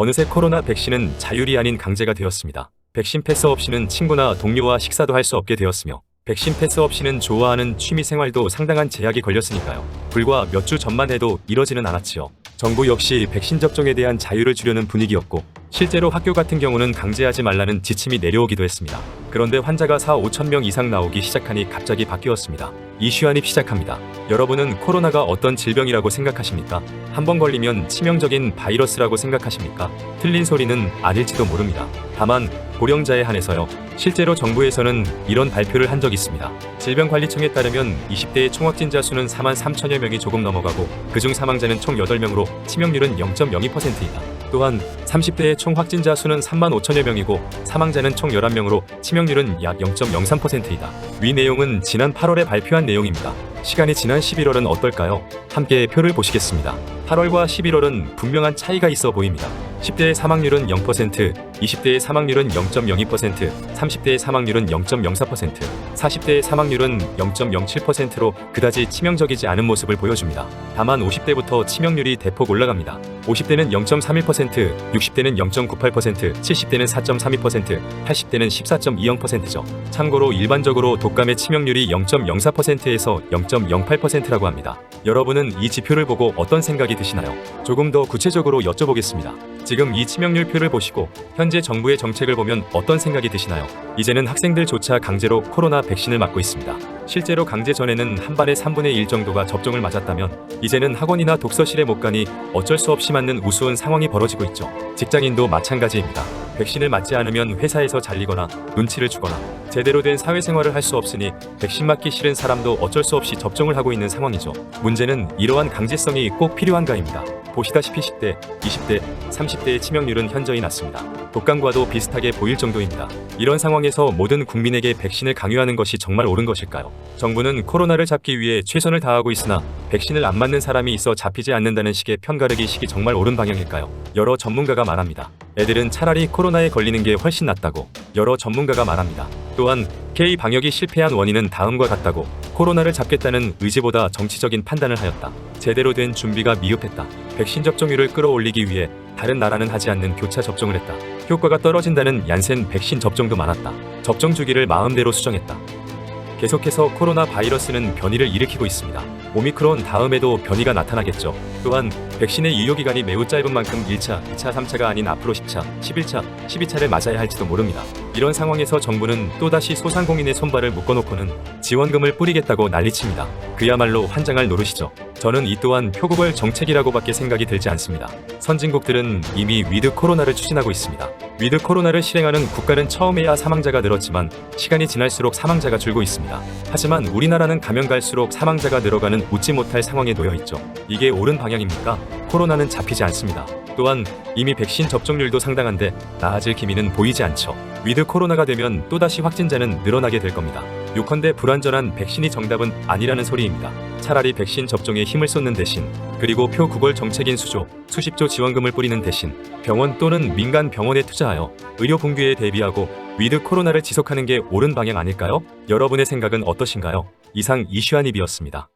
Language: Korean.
어느새 코로나 백신은 자율이 아닌 강제가 되었습니다. 백신 패스 없이는 친구나 동료와 식사도 할 수 없게 되었으며 백신 패스 없이는 좋아하는 취미 생활도 상당한 제약이 걸렸으니까요. 불과 몇 주 전만 해도 이러지는 않았지요. 정부 역시 백신 접종에 대한 자유를 주려는 분위기였고 실제로 학교 같은 경우는 강제하지 말라는 지침이 내려오기도 했습니다. 그런데 환자가 4, 5천 명 이상 나오기 시작하니 갑자기 바뀌었습니다. 이슈 한입 시작합니다. 여러분은 코로나가 어떤 질병이라고 생각하십니까? 한번 걸리면 치명적인 바이러스라고 생각하십니까? 틀린 소리는 아닐지도 모릅니다. 다만 고령자에 한해서요. 실제로 정부에서는 이런 발표를 한 적이 있습니다. 질병관리청에 따르면 20대의 총 확진자 수는 4만 3천여 명이 조금 넘어가고 그중 사망자는 총 8명으로 치명률은 0.02%이다. 또한 30대의 총 확진자 수는 3만 5천여 명이고 사망자는 총 11명으로 치명률은 약 0.03%이다. 위 내용은 지난 8월에 발표한 내용입니다. 시간이 지난 11월은 어떨까요? 함께 표를 보시겠습니다. 8월과 11월은 분명한 차이가 있어 보입니다. 10대의 사망률은 0%, 20대의 사망률은 0.02%, 30대의 사망률은 0.04%, 40대의 사망률은 0.07%로 그다지 치명적이지 않은 모습을 보여줍니다. 다만 50대부터 치명률이 대폭 올라갑니다. 50대는 0.31%, 60대는 0.98%, 70대는 4.32%, 80대는 14.20%죠. 참고로 일반적으로 독감의 치명률이 0.04%에서 0.08%라고 합니다. 여러분은 이 지표를 보고 어떤 생각이 드시나요? 조금 더 구체적으로 여쭤보겠습니다. 지금 이 치명률 표를 보시고 현재 정부의 정책을 보면 어떤 생각이 드시나요? 이제는 학생들조차 강제로 코로나 백신을 맞고 있습니다. 실제로 강제 전에는 한 반의 3분의 1 정도가 접종을 맞았다면 이제는 학원이나 독서실에 못 가니 어쩔 수 없이 맞는 우스운 상황이 벌어지고 있죠. 직장인도 마찬가지입니다. 백신을 맞지 않으면 회사에서 잘리거나 눈치를 주거나 제대로 된 사회생활을 할 수 없으니 백신 맞기 싫은 사람도 어쩔 수 없이 접종을 하고 있는 상황이죠. 문제는 이러한 강제성이 꼭 필요한가입니다. 보시다시피 10대, 20대, 30대의 치명률은 현저히 낮습니다. 독감과도 비슷하게 보일 정도입니다. 이런 상황에서 모든 국민에게 백신을 강요하는 것이 정말 옳은 것일까요? 정부는 코로나를 잡기 위해 최선을 다하고 있으나 백신을 안 맞는 사람이 있어 잡히지 않는다는 식의 편가르기식이 정말 옳은 방향일까요? 여러 전문가가 말합니다. 애들은 차라리 코로나에 걸리는 게 훨씬 낫다고 여러 전문가가 말합니다. 또한 K 방역이 실패한 원인은 다음과 같다고 코로나를 잡겠다는 의지보다 정치적인 판단을 하였다. 제대로 된 준비가 미흡했다. 백신 접종률을 끌어올리기 위해 다른 나라는 하지 않는 교차 접종을 했다. 효과가 떨어진다는 얀센 백신 접종도 많았다. 접종 주기를 마음대로 수정했다. 계속해서 코로나 바이러스는 변이를 일으키고 있습니다. 오미크론 다음에도 변이가 나타나겠죠. 또한 백신의 유효기간이 매우 짧은 만큼 1차, 2차, 3차가 아닌 앞으로 10차, 11차, 12차를 맞아야 할지도 모릅니다. 이런 상황에서 정부는 또다시 소상공인의 손발을 묶어놓고는 지원금을 뿌리겠다고 난리칩니다. 그야말로 환장할 노릇이죠. 저는 이 또한 표고벌 정책이라고밖에 생각이 들지 않습니다. 선진국들은 이미 위드 코로나를 추진하고 있습니다. 위드 코로나를 실행하는 국가는 처음에야 사망자가 늘었지만 시간이 지날수록 사망자가 줄고 있습니다. 하지만 우리나라는 가면 갈수록 사망자가 늘어가는 웃지 못할 상황에 놓여 있죠. 이게 옳은 방향입니까? 코로나는 잡히지 않습니다. 또한 이미 백신 접종률도 상당한데 나아질 기미는 보이지 않죠. 위드 코로나가 되면 또다시 확진자는 늘어나게 될 겁니다. 요컨대 불완전한 백신이 정답은 아니라는 소리입니다. 차라리 백신 접종에 힘을 쏟는 대신 그리고 표구걸 정책인 수조, 수십조 지원금을 뿌리는 대신 병원 또는 민간 병원에 투자하여 의료 붕괴에 대비하고 위드 코로나를 지속하는 게 옳은 방향 아닐까요? 여러분의 생각은 어떠신가요? 이상 이슈한입이었습니다.